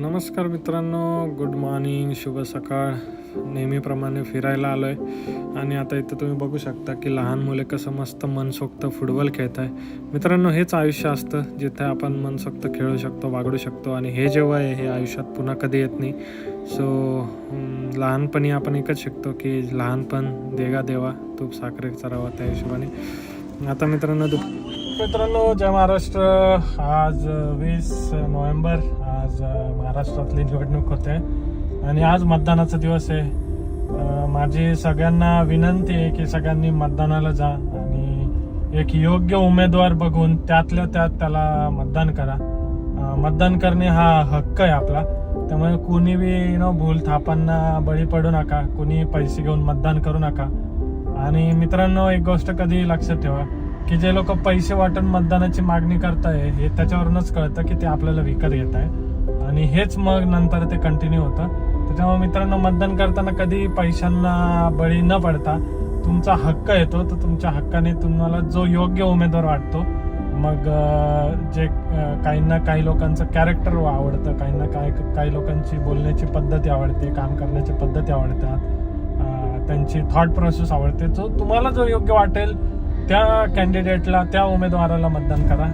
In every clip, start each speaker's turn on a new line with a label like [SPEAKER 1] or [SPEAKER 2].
[SPEAKER 1] नमस्कार मित्रांनो good morning शुभ सकाळ. नेहमीप्रमाणे फिरायला आलो आहे आणि आता इथं तुम्ही बघू शकता की लहान मुले कसं मस्त मनसोक्त फुटबॉल खेळत आहे मित्रांनो हेच आयुष्य असतं जिथे आपण मनसोक्त खेळू शकतो वागडू शकतो. आणि हे जेव्हा आहे हे आयुष्यात पुन्हा कधी येत नाही. सो लहानपणी आपण एकच शिकतो की लहानपण देगा देवा तूप साखरेचा रवा त्या हिशोबाने. आता मित्रांनो दुप मित्रांनो जय महाराष्ट्र. आज वीस नोव्हेंबर. आज महाराष्ट्रातली निवडणूक होते. आणि आज मतदानाचा दिवस आहे. माझी सगळ्यांना विनंती आहे की सगळ्यांनी मतदानाला जा आणि एक योग्य उमेदवार बघून त्यातल्या त्यात त्याला मतदान करा. मतदान करणे हा हक्क आहे आपला. त्यामुळे कुणी बी नो भूल थापांना बळी पडू नका. कुणी पैसे घेऊन मतदान करू नका. आणि मित्रांनो एक गोष्ट कधी लक्षात ठेवा. की जे लोक पैसे वाटून मतदानाची मागणी करताय हे त्याच्यावरूनच कळतं की ते आपल्याला विकत घेत आहे आणि हेच मग नंतर ते कंटिन्यू होतं. त्याच्यामुळे मित्रांनो मतदान करताना कधी पैशांना बळी न पडता तुमचा हक्क येतो. तर तुमच्या हक्काने तुम्हाला जो योग्य उमेदवार वाटतो मग जे काहींना काही लोकांचं कॅरेक्टर आवडतं काहींना काय काही लोकांची बोलण्याची पद्धती आवडते काम करण्याची पद्धती आवडतात त्यांची थॉट प्रोसेस आवडते. जो तुम्हाला जो योग्य वाटेल त्या कॅन्डिडेटला त्या उमेदवाराला मतदान करा.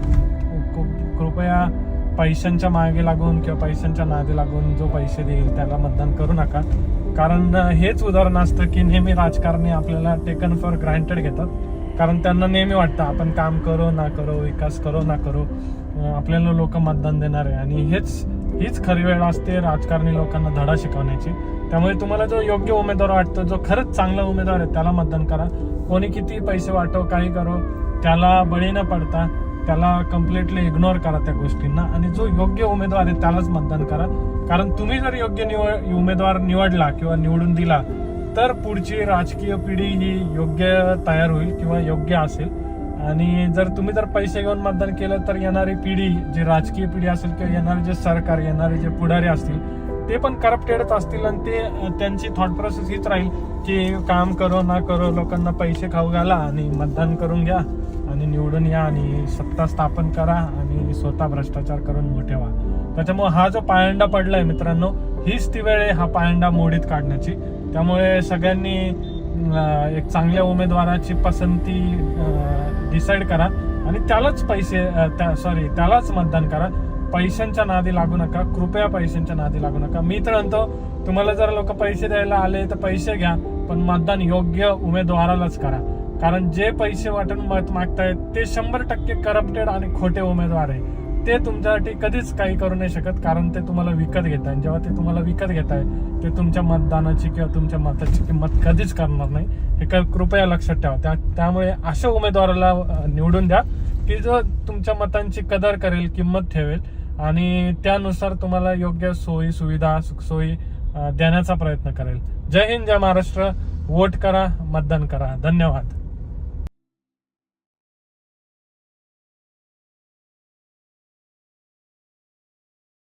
[SPEAKER 1] कृपया पैशांच्या मागे लागून किंवा पैशांच्या नादी लागून जो पैसे देईल त्याला मतदान करू नका. कारण हेच उदाहरण असतं की नेहमी राजकारणी आपल्याला टेकन फॉर ग्रँटेड घेतात. कारण त्यांना नेहमी वाटतं आपण काम करो ना करो विकास करो ना करो. आपल्याला लोक मतदान देणार आहे. आणि हेच हीच खरी वेळ असते राजकारणी लोकांना धडा शिकवण्याची. त्यामुळे तुम्हाला जो योग्य उमेदवार वाटतो जो खरंच चांगला उमेदवार आहे त्याला मतदान करा. कोणी किती पैसे वाटो काही करो त्याला बळी न पडता त्याला कम्प्लिटली इग्नोर करा त्या गोष्टींना आणि जो योग्य उमेदवार आहे त्यालाच मतदान करा. कारण तुम्ही जर योग्य निवड उमेदवार निवडला किंवा निवडून दिला तर पुढची राजकीय पिढी ही योग्य तयार होईल किंवा योग्य असेल. आणि जर तुम्ही जर पैसे घेऊन मतदान केलं तर येणारी पिढी जी राजकीय पिढी असेल किंवा येणारे जे सरकार येणारे जे पुढारी असतील ते पण करप्टेडच असतील आणि ते त्यांची थॉट प्रोसेस हीच राहील की काम करो ना करो लोकांना पैसे खाऊ घाला आणि मतदान करून घ्या आणि निवडून या आणि सत्ता स्थापन करा आणि स्वतः भ्रष्टाचार करून मोठे व्हा त्याच्यामुळे हा जो पायंडा पडलाय मित्रांनो हीच ती वेळ आहे हा पायंडा मोडीत काढण्याची. त्यामुळे सगळ्यांनी एक चांगल्या उमेदवाराची पसंती डिसाईड करा आणि त्यालाच पैसे त्या सॉरी त्यालाच मतदान करा. पैशांच्या नादी लागू नका कृपया पैशांच्या नादी लागू नका. मी तर म्हणतो तुम्हाला जर लोक पैसे द्यायला आले तर पैसे घ्या पण मतदान योग्य उमेदवारालाच करा. कारण जे पैसे वाटून मत मागतायत ते शंभर टक्के करप्टेड आणि खोटे उमेदवार आहे. ते तुमच्यासाठी कधीच काही करू नाही शकत कारण ते तुम्हाला विकत घेत आहे जेव्हा ते तुम्हाला विकत घेत आहे ते तुमच्या मतदानाची किंवा तुमच्या मताची किंमत कधीच करणार नाही. हे क- कृपया लक्षात ठेवा. त्या त्यामुळे अशा उमेदवाराला निवडून द्या की जो तुमच्या मतांची कदर करेल किंमत ठेवेल आणि त्यानुसार तुम्हाला योग्य सोयी सुविधा सुखसोयी देण्याचा प्रयत्न करेल. जय हिंद जय महाराष्ट्र. वोट करा मतदान करा. धन्यवाद.